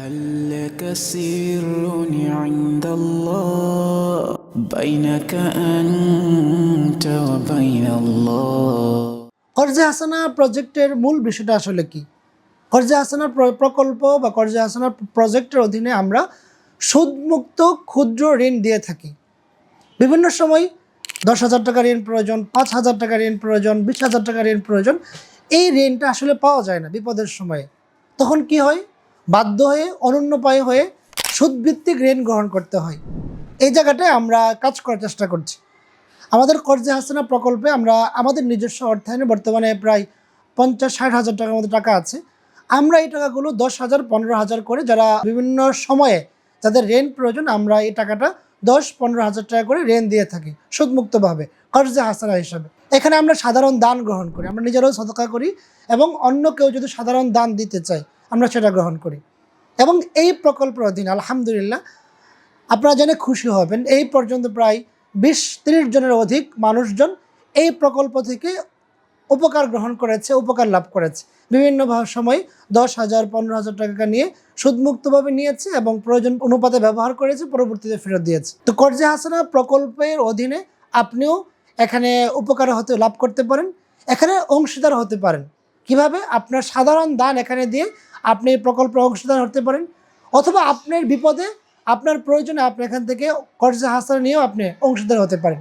هل لك سر عند الله بينك أنت وبين الله কর্জে হাসানা প্রজেক্টের মূল বিষয়টা আসলে কি কর্জে হাসানা প্র- প্রকল্প বা কর্জে হাসানা প্রজেক্টের অধীনে আমরা সুদমুক্ত ক্ষুদ্র ঋণ দিয়ে থাকি বিভিন্ন সময় দশ হাজার টাকা ঋণ প্রয়োজন পাঁচ হাজার টাকা ঋণ প্রয়োজন বিশ হাজার টাকা ঋণ প্রয়োজন এই ঋণটা আসলে পাওয়া যায় না বিপদের সময়ে তখন কি হয় বাধ্য হয়ে অনন্যপায় হয়ে সুদভিত্তিক ঋণ গ্রহণ করতে হয়। এই জায়গাটায় আমরা কাজ করার চেষ্টা করছি। আমাদের কর্জে হাসানা প্রকল্পে আমরা আমাদের নিজস্ব অর্থায়নে বর্তমানে প্রায় পঞ্চাশ, ষাট হাজার টাকার মতো টাকা আছে। আমরা এই টাকাগুলো দশ হাজার, পনেরো হাজার করে যারা বিভিন্ন সময়ে যাদের ঋণ প্রয়োজন, আমরা এই টাকাটা দশ, পনেরো হাজার টাকা করে ঋণ দিয়ে থাকি সুদমুক্তভাবে, কর্জে হাসানা হিসাবে। এখানে আমরা সাধারণ দান গ্রহণ করি। আমরা নিজেরাও সদকা করি এবং অন্য কেউ যদি সাধারণ দান দিতে চায় আমরা সেটা গ্রহণ করি। এবং এই প্রকল্পের অধীনে, আলহামদুলিল্লাহ, আপনারা জেনে খুশি হবেন, এই পর্যন্ত প্রায় বিশ তিরিশ জনের অধিক মানুষজন এই প্রকল্প থেকে উপকার গ্রহণ করেছে, উপকার লাভ করেছে। বিভিন্ন সময় দশ হাজার, পনেরো হাজার টাকা নিয়ে সুদমুক্তভাবে নিয়েছে এবং প্রয়োজন অনুপাতে ব্যবহার করেছে, পরবর্তীতে ফেরত দিয়েছে। তো কর্জে হাসানা প্রকল্পের অধীনে আপনিও এখানে উপকার হতে লাভ করতে পারেন, এখানে অংশীদার হতে পারেন। কীভাবে? আপনার সাধারণ দান এখানে দিয়ে আপনি এই প্রকল্পের অংশীদার হতে পারেন, অথবা আপনার বিপদে আপনার প্রয়োজনে আপনি এখান থেকে কর্জে হাসানা নিয়েও আপনি অংশীদার হতে পারেন।